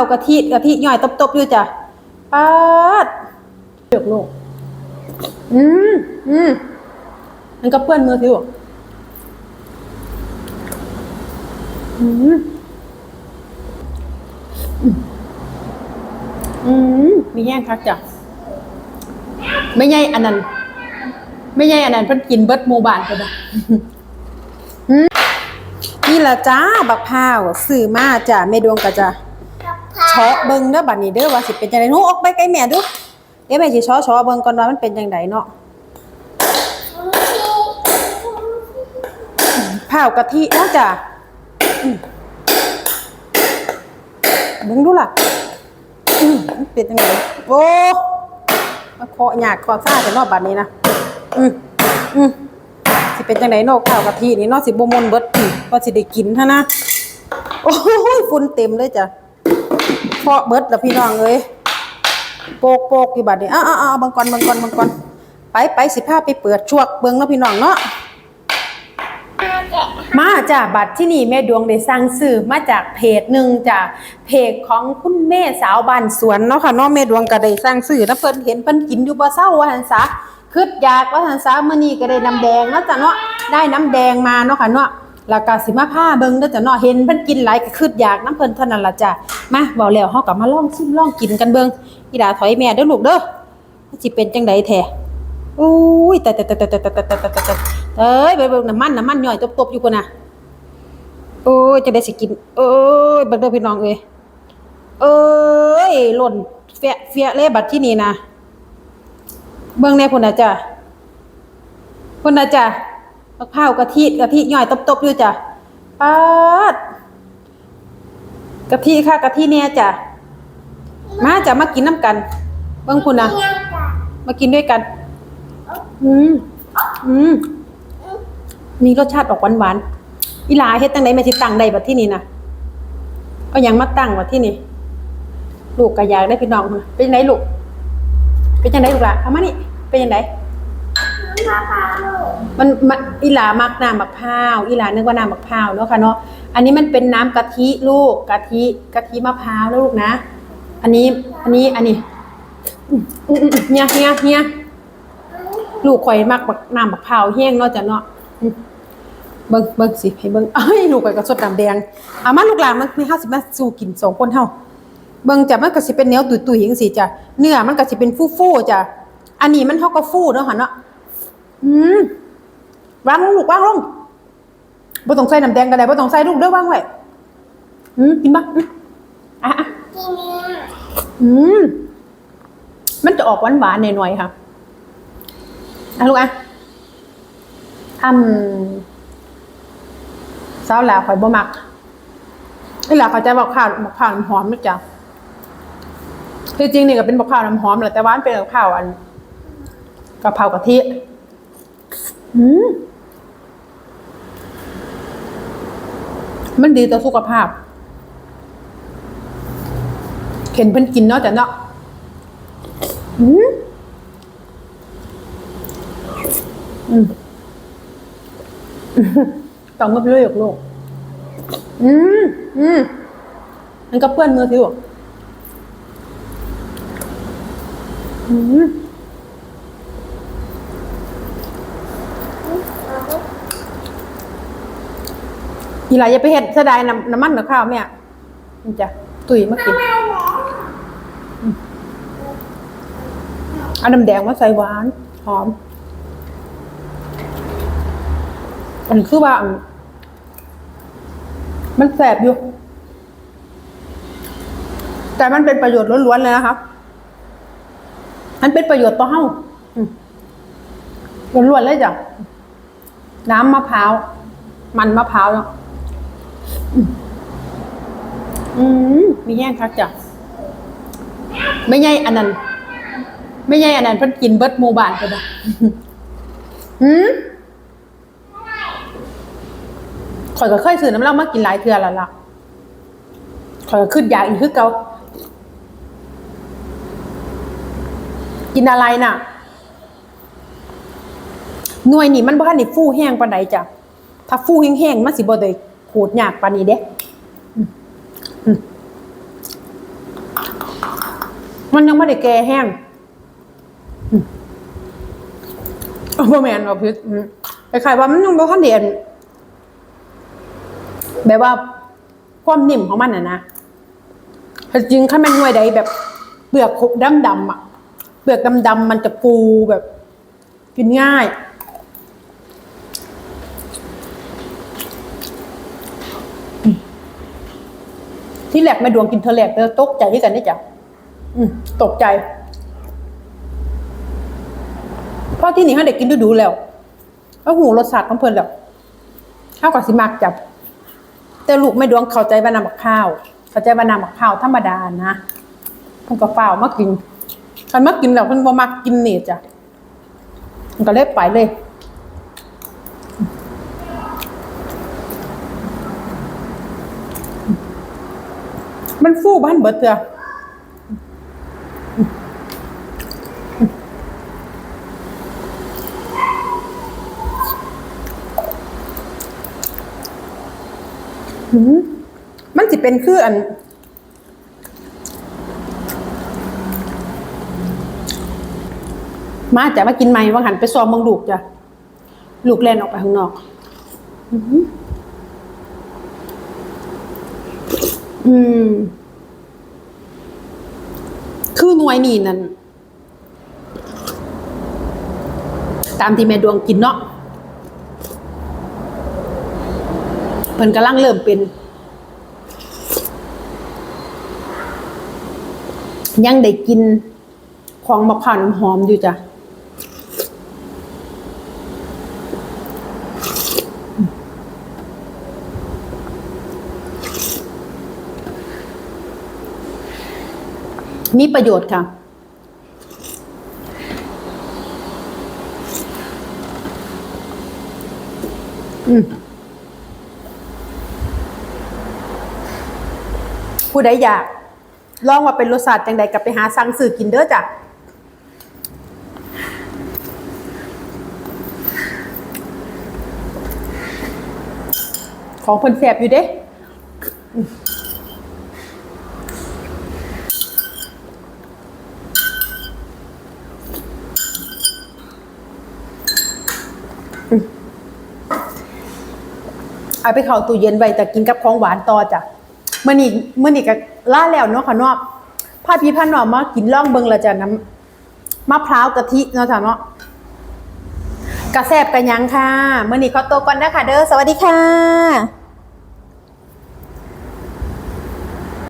าวกะทิกะทิย่อยตบๆอยู่จ้ะป๊าดเลือกโลกอืมอืมมันก็เปื้อนมือทิวอืมอืมอืมมีแห้งคักจ้ะไม่ใช่อันนั้น ไม่ใช่อันนั้นเพิ่นกินเบิดหมู่บ้านก็ได้นี่ละจ้าบักพร้าวซื้อมาจ้ะแม่ดวงก็จ้ะ เชาะเบิ่งเด้อบัดนี้เด้อว่าสิเป็นจังได๋หนูออกไปไกลแม่ดูเดี๋ยวแม่สิเชาะเชาะเบิ่งก่อนว่ามันเป็นจังไดเนาะพร้ากะทิเนาะจ้ะเบิ่งดูล่ะเป็นจังไดโอ้มาเคาะยากเคาะซ่าแต่เนาะบัดนี้นะอืมอืมสิเป็นจังไดเนาะข้าวกะทินี่เนาะสิบ่มนเบิดอีกว่าสิได้กินท่านะโอ้ยฝุ่นเต็มเลยจ้ะ เพาะเบิดแล้วพี่น้องเอ้ยโปกโปกอยู่บัดนี้อ้าวๆๆบังก่อนบังก่อนบังก่อนไปไปสิพาไปเปิดชวกเบิ่งเนาะพี่น้องเนาะมาจ้ะบัตรที่นี่แม่ดวงได้สั่งซื้อมาจากเพจหนึ่งจ้ะเพจของคุณแม่สาวบ้านสวนเนาะค่ะเนาะแม่ดวงก็ได้สั่งซื้อแล้วเพิ่นเห็นเพิ่นกินอยู่บ่เซาว่าหันซะคืดอยากว่าทันซามื้อนี้ก็ได้น้ำแดงเนาะจ้ะเนาะได้น้ำแดงมาเนาะค่ะเนาะ แล้วก็สิมาผ้าเบิ่งเด้อจ้ะเนาะเห็นเพิ่นกินหลายก็คืดอยากน้ำเพิ่นเท่านั้นล่ะจ้ะมาเว้าแล้วเฮาก็มาลองชิมลองกินกันเบิ่งอีดาถอยแม่เด้อลูกเด้อสิเป็นจังไดแท้อุ้ยแต่แต่แต่แต่แต่แต่แต่แต่แต่เอ้ยไปเบิ่งน้ำมันน้ำมันย่อยตบๆอยู่พุ่นน่ะโอ้ยจังได๋สิกินเอ้ยเบิ่งเด้อพี่น้องเอ้ยเอ้ยหล่นเฟียเฟียเลยบัดที่นี่นะเบิ่งแน่พุ่นน่ะจ้ะพุ่นน่ะจ้ะ มะพร้าวกะทิกะทิย่อยตบๆอยู่จ้ะป๊าดกะทิค่ะกะทิเนี่ยจ้ะมาจ้ะมากินน้ำกันเบิ่งพุ่นนะมากินด้วยกัน อืมอืมมีรสชาติออกหวานๆอีลาเฮ็ดจังไดแม่สิตั้งได้บัดที่นี่นะเอาหยังมาตั้งบัดที่นี่ลูกก็อยากได้พี่น้องมาเป็นจังไดลูก เป็นจังไดลูกล่ะเอามานี่เป็นจังได มันมันอีหลามักน้ำมะพร้าวอีหลานึกว่าน้ำมะพร้าวเนาะค่ะเนาะอันนี้มันเป็นน้ำกะทิลูกกะทิกะทิมะพร้าวลูกนะ อันนี้อันนี้อันนี้เฮียเฮียเฮียลูกข่อยมักบักน้ำมะพร้าวแห้งเนาะจ้ะเนาะเบิ่งเบิ่งสิให้เบิ่งเอ้ยลูกข่อยก็สดน้ำแดงเอามาลูกหลานมันมีเฮาสิบมาสู่กินสองคนเฮาเบิ่งจ้ะมันก็สิเป็นแนวตุยๆจังซี่จ้ะเนื้อมันก็สิเป็นฟูๆจ้ะอันนี้มันเฮาก็ฟูเนาะหั่นเนาะอืม วางลงลูกวางลงบ่ต้องใส่น้ำแดงก็ได้บ่ต้องใส่ลูกเด้อวางไว้อืมกินบ่อืมอะๆอืมมันจะออกหวานๆหน่อยๆค่ะอะลูกอะอืมสาวหลาข่อยบ่มักไอ้หลาเขาจะบอกข้าวบอกข้าวน้ำหอมนะจ๊ะคือจริงนี่ก็เป็นบะพร้าวน้ำหอมแหละแต่ว่ามันเป็นบะพร้าวอันกะเพรากะทิอืม มันดีต่อสุขภาพเห็นเพิ่นกินเนาะแต่เนาะอืมอืมต้องก็ไปเรื่อยๆโลกอืมอืมมันก็เพื่อนมือทิวอืม อีหลายอย่าไปเห็ดเสียดายน้ำน้ำมันกับข้าวแม่มันจะตุยมากินอืมเอาน้ำแดงมาใส่หวาน หอม อันคือว่า มันแสบอยู่ แต่มันเป็นประโยชน์ล้วนๆเลยนะครับมันเป็นประโยชน์ต่อเฮาล้วนๆเลยจ้ะ น้ำมะพร้าว มันมะพร้าวเนาะ อืมมีแย่งคักจ้ะไม่ใช่อันนั้น ไม่ใช่อันนั้นเพิ่นกินเบิดหมู่บ้านก็ได้หืมข่อยก็เคยซื้อน้ำเหล้ามากินหลายเทื่อแล้วล่ะข่อยก็ขึ้นอยากอีกคือเก่ากินอะไรน่ะ หน่วยนี่มันบ่ทันได้ฟูแห้งปานใดจ้ะถ้าฟูแห้งๆมันสิบ่ได้ ขูดยากปานี้เด้มันยังไม่ได้แก่แห้งอืมเอาบ่แม่นเอาพิษคล้ายๆว่ามันยังบ่ทันเดียนแบบว่าความนิ่มของมันน่ะนะแต่จริงถ้ามันหน่วยใดแบบเปลือกขบดำๆอะ เปลือกดำๆมันจะฟูแบบ กินง่าย ที่แหลกแม่ดวงกินเธอแหลกเธอตกใจที่กันได้จ้ะตกใจเพราะที่นี่เขาเด็กกินดูดูแล้วแล้วหูรสชาติของเพิ่นแล้วข้าวกับสิมากจับ แต่ลูกแม่ดวงเข้าใจว่านำบักข้าวเข้าใจว่านำบักข้าวธรรมดานะเพิ่นก็เฝ้ามากินคันมากินแล้วเพิ่นบ่มักกินเนี่จ้ะมันก็เลยไปเลย ฟูบ้านเบิดเถอะหืมมันสิเป็นคืออัน มาจะมากินไหมว่าหันไปซอมเมืองลูกจ้ะลูกแล่นออกไปข้างนอก อืมอืม คือหน่วยนี่นั่นตามที่แม่ดวงกินเนาะเพิ่นกำลังเริ่มเป็น ยังได้กินของมะพร้าวน้ำหอมอยู่จ้ะ มีประโยชน์ค่ะ อืมผู้ใดอยาก ลองว่าเป็นรสชาติจังใดกลับไปหาสั่งซื้อกินเด้อจ้ะของเพิ่นแสบอยู่เด้ เอาไปเข้าตู้เย็นไว้แต่กินกับของหวานต่อจ้ะมื่อนี้มื่อนี้ก็ล่าแล้วเนาะค่ะเนาะพาพี่พาน้องมากินล่องเบิงละจ้ะน้ำมะพร้าวกะทิเนาะจ้ะเนาะกระแซบกันยังค่ะมื่อนี้ขอตัวก่อนนะคะเด้อสวัสดีค่ะ